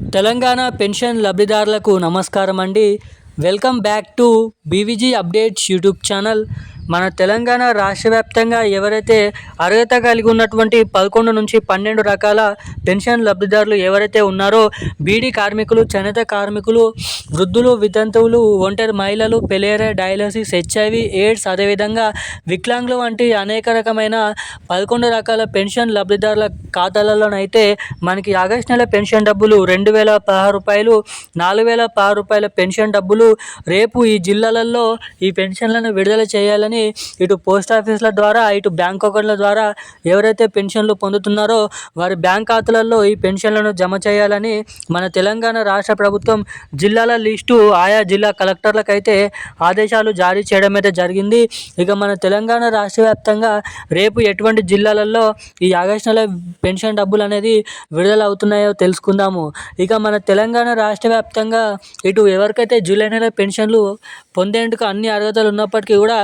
Telangana pension లబ్ధిదారులకు నమస్కారం అండి welcome back to BVG updates YouTube channel. మన తెలంగాణ రాష్ట్ర వ్యాప్తంగా ఎవరైతే అర్హత కలిగి ఉన్నటువంటి పదకొండు నుంచి పన్నెండు రకాల పెన్షన్ లబ్ధిదారులు ఎవరైతే ఉన్నారో బీడీ కార్మికులు చేనేత కార్మికులు వృద్ధులు వితంతువులు ఒంటరి మహిళలు పెలేర డయాలసిస్ హెచ్ఐవి ఎయిడ్స్ అదేవిధంగా వికలాంగులు వంటి అనేక రకమైన పదకొండు రకాల పెన్షన్ లబ్ధిదారుల ఖాతాలలోనైతే మనకి ఆగస్టు నెల పెన్షన్ డబ్బులు రెండు వేల పదహారు రూపాయలు నాలుగు వేల పదహారు రూపాయల పెన్షన్ డబ్బులు రేపు ఈ జిల్లాలలో ఈ పెన్షన్లను విడుదల చేయాలని ఇటు పోస్ట్ ఆఫీసుల ద్వారా ఇటు బ్యాంక్ అకౌంట్ల ద్వారా ఎవరైతే పెన్షన్లు పొందుతున్నారో వారి బ్యాంక్ ఖాతాలలో ఈ పెన్షన్లను జమ చేయాలని మన తెలంగాణ రాష్ట్ర ప్రభుత్వం జిల్లాల లిస్టు ఆయా జిల్లా కలెక్టర్లకు అయితే ఆదేశాలు జారీ చేయడం అయితే జరిగింది. ఇక మన తెలంగాణ రాష్ట్ర వ్యాప్తంగా రేపు ఎటువంటి జిల్లాలలో ఈ ఆగస్టు నెల పెన్షన్ డబ్బులు అనేది విడుదల అవుతున్నాయో తెలుసుకుందాము. ఇక మన తెలంగాణ రాష్ట్ర వ్యాప్తంగా ఇటు ఎవరికైతే జూలై నెల పెన్షన్లు పొందేందుకు అన్ని అర్హతలు ఉన్నప్పటికీ కూడా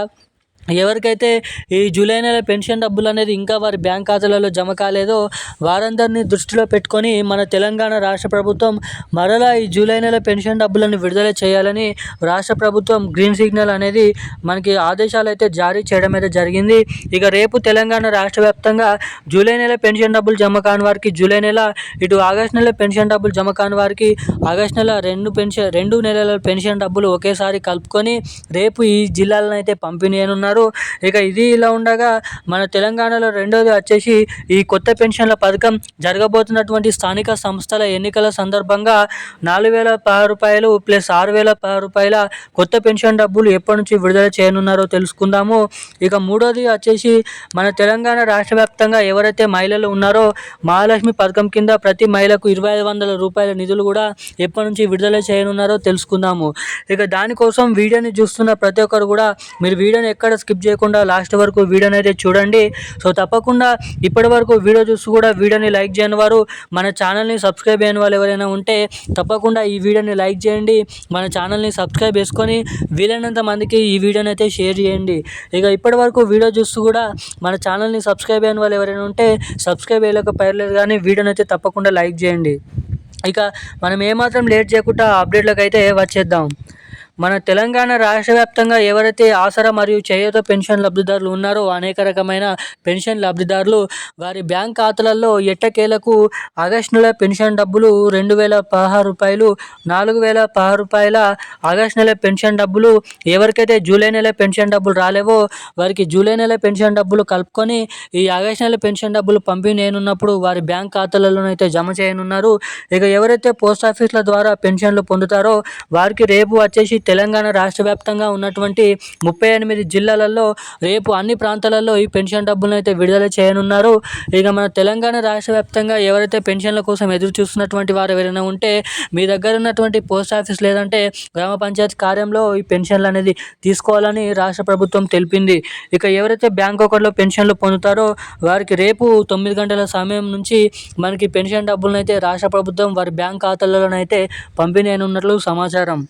ఎవరికైతే ఈ జూలై నెల పెన్షన్ డబ్బులు అనేది ఇంకా వారి బ్యాంక్ ఖాతాలలో జమ కాలేదో వారందరినీ దృష్టిలో పెట్టుకొని మన తెలంగాణ రాష్ట్ర ప్రభుత్వం మరలా ఈ జూలై నెల పెన్షన్ డబ్బులను విడుదల చేయాలని రాష్ట్ర ప్రభుత్వం గ్రీన్ సిగ్నల్ అనేది మనకి ఆదేశాలు అయితే జారీ చేయడం అయితే జరిగింది. ఇక రేపు తెలంగాణ రాష్ట్ర వ్యాప్తంగా జూలై నెల పెన్షన్ డబ్బులు జమ కాని వారికి జూలై నెల ఇటు ఆగస్ట్ నెల పెన్షన్ డబ్బులు జమ కాని వారికి ఆగస్ట్ నెల రెండు పెన్షన్ రెండు నెలల పెన్షన్ డబ్బులు ఒకేసారి కలుపుకొని రేపు ఈ జిల్లాలను అయితే పంపిణీ చేస్తున్నారు. ఇక ఇది ఇలా ఉండగా మన తెలంగాణలో రెండోది వచ్చేసి ఈ కొత్త పెన్షన్ల పథకం జరగబోతున్నటువంటి స్థానిక సంస్థల ఎన్నికల సందర్భంగా నాలుగు వేల పదహారు రూపాయలు ప్లస్ ఆరు వేల పది రూపాయల కొత్త పెన్షన్ డబ్బులు ఎప్పటి నుంచి విడుదల చేయనున్నారో తెలుసుకుందాము. ఇక మూడోది వచ్చేసి మన తెలంగాణ రాష్ట్ర వ్యాప్తంగా ఎవరైతే మహిళలు ఉన్నారో మహాలక్ష్మి పథకం కింద ప్రతి మహిళకు ఇరవై ఐదు వందల రూపాయల నిధులు కూడా ఎప్పటి నుంచి విడుదల చేయనున్నారో తెలుసుకుందాము. ఇక దానికోసం వీడియోని చూస్తున్న ప్రతి ఒక్కరు కూడా మీరు వీడియోని ఎక్కడ స్కిప్ చేయకుండా లాస్ట్ వరకు వీడియోని అయితే చూడండి. సో తప్పకుండా ఇప్పటి వరకు వీడియో చూసి కూడా వీడియోని లైక్ చేయని వారు మన ఛానల్ని సబ్స్క్రైబ్ అయిన వాళ్ళు ఎవరైనా ఉంటే తప్పకుండా ఈ వీడియోని లైక్ చేయండి. మన ఛానల్ని సబ్స్క్రైబ్ చేసుకొని వీలైనంత మందికి ఈ వీడియోని అయితే షేర్ చేయండి. ఇక ఇప్పటి వరకు వీడియో చూస్తూ కూడా మన ఛానల్ని సబ్స్క్రైబ్ అయిన వాళ్ళు ఎవరైనా ఉంటే సబ్స్క్రైబ్ అయ్యలేకపోయలేదు కానీ వీడియోని అయితే తప్పకుండా లైక్ చేయండి. ఇక మనం ఏమాత్రం లేట్ చేయకుండా అప్డేట్లకు అయితే వచ్చేద్దాం. మన తెలంగాణ రాష్ట్ర వ్యాప్తంగా ఎవరైతే ఆసరా మరియు చేయూత పెన్షన్ లబ్ధిదారులు ఉన్నారో అనేక రకమైన పెన్షన్ లబ్ధిదారులు వారి బ్యాంక్ ఖాతాలలో ఎట్టకేలకు ఆగస్టు నెల పెన్షన్ డబ్బులు రెండు వేల పదహారు రూపాయలు నాలుగు వేల పదహారు రూపాయల ఆగస్టు నెల పెన్షన్ డబ్బులు ఎవరికైతే జూలై నెల పెన్షన్ డబ్బులు రాలేవో వారికి జూలై నెల పెన్షన్ డబ్బులు కలుపుకొని ఈ ఆగస్టు నెల పెన్షన్ డబ్బులు పంపిణీ వారి బ్యాంక్ ఖాతాలలోనైతే జమ చేయనున్నారు. ఇక ఎవరైతే పోస్ట్ ఆఫీసుల ద్వారా పెన్షన్లు పొందుతారో వారికి రేపు వచ్చేసి తెలంగాణ రాష్ట్ర వ్యాప్తంగా ఉన్నటువంటి ముప్పై ఎనిమిది జిల్లాలలో రేపు అన్ని ప్రాంతాలలో ఈ పెన్షన్ డబ్బులను అయితే విడుదల చేయనున్నారు. ఇక మన తెలంగాణ రాష్ట్ర వ్యాప్తంగా ఎవరైతే పెన్షన్ల కోసం ఎదురు చూస్తున్నటువంటి వారు ఎవరైనా ఉంటే మీ దగ్గర ఉన్నటువంటి పోస్ట్ ఆఫీస్ లేదంటే గ్రామ పంచాయతీ కార్యంలో ఈ పెన్షన్లు అనేది తీసుకోవాలని రాష్ట్ర ప్రభుత్వం తెలిపింది. ఇక ఎవరైతే బ్యాంక్ అకౌంట్లో పెన్షన్లు పొందుతారో వారికి రేపు తొమ్మిది గంటల సమయం నుంచి మనకి పెన్షన్ డబ్బులను అయితే రాష్ట్ర ప్రభుత్వం వారి బ్యాంక్ ఖాతాలలోనైతే పంపిణీ అయినట్లు సమాచారం.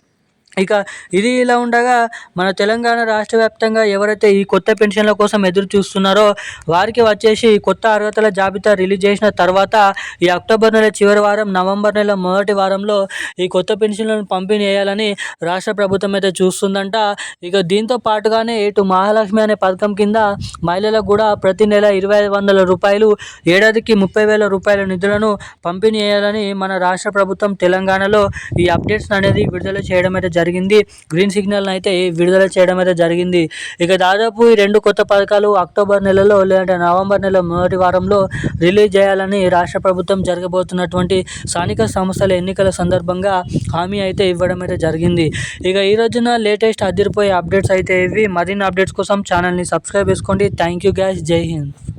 ఇక ఇది ఇలా ఉండగా మన తెలంగాణ రాష్ట్ర వ్యాప్తంగా ఎవరైతే ఈ కొత్త పెన్షన్ల కోసం ఎదురు చూస్తున్నారో వారికి వచ్చేసి కొత్త అర్హతల జాబితా రిలీజ్ చేసిన తర్వాత ఈ అక్టోబర్ నెల చివరి వారం నవంబర్ నెల మొదటి వారంలో ఈ కొత్త పెన్షన్లను పంపిణీ చేయాలని రాష్ట్ర ప్రభుత్వం అయితే చూస్తుందంట. ఇక దీంతో పాటుగానే ఇటు మహాలక్ష్మి అనే పథకం కింద మహిళలకు కూడా ప్రతి నెల ఇరవై ఐదు వందల రూపాయలు ఏడాదికి ముప్పై వేల రూపాయల నిధులను పంపిణీ చేయాలని మన రాష్ట్ర ప్రభుత్వం తెలంగాణలో ఈ అప్డేట్స్ అనేది విడుదల చేయడం అయితే జరిగింది. జరిగింది. గ్రీన్ సిగ్నల్ అయితే విడుదల చేయడం అయితే జరిగింది. ఇక దాదాపు ఈ రెండు కొత్త పథకాలు అక్టోబర్ నెలలో లేదంటే నవంబర్ నెల మొదటి వారంలో రిలీజ్ చేయాలని రాష్ట్ర ప్రభుత్వం జరగబోతున్నటువంటి స్థానిక సంస్థల ఎన్నికల సందర్భంగా హామీ అయితే ఇవ్వడం అయితే జరిగింది. ఇక ఈ రోజున లేటెస్ట్ అదిరిపోయే అప్డేట్స్ అయితే ఇవి. మరిన్ని అప్డేట్స్ కోసం ఛానల్ని సబ్స్క్రైబ్ చేసుకోండి. Thank you guys. జై హింద్.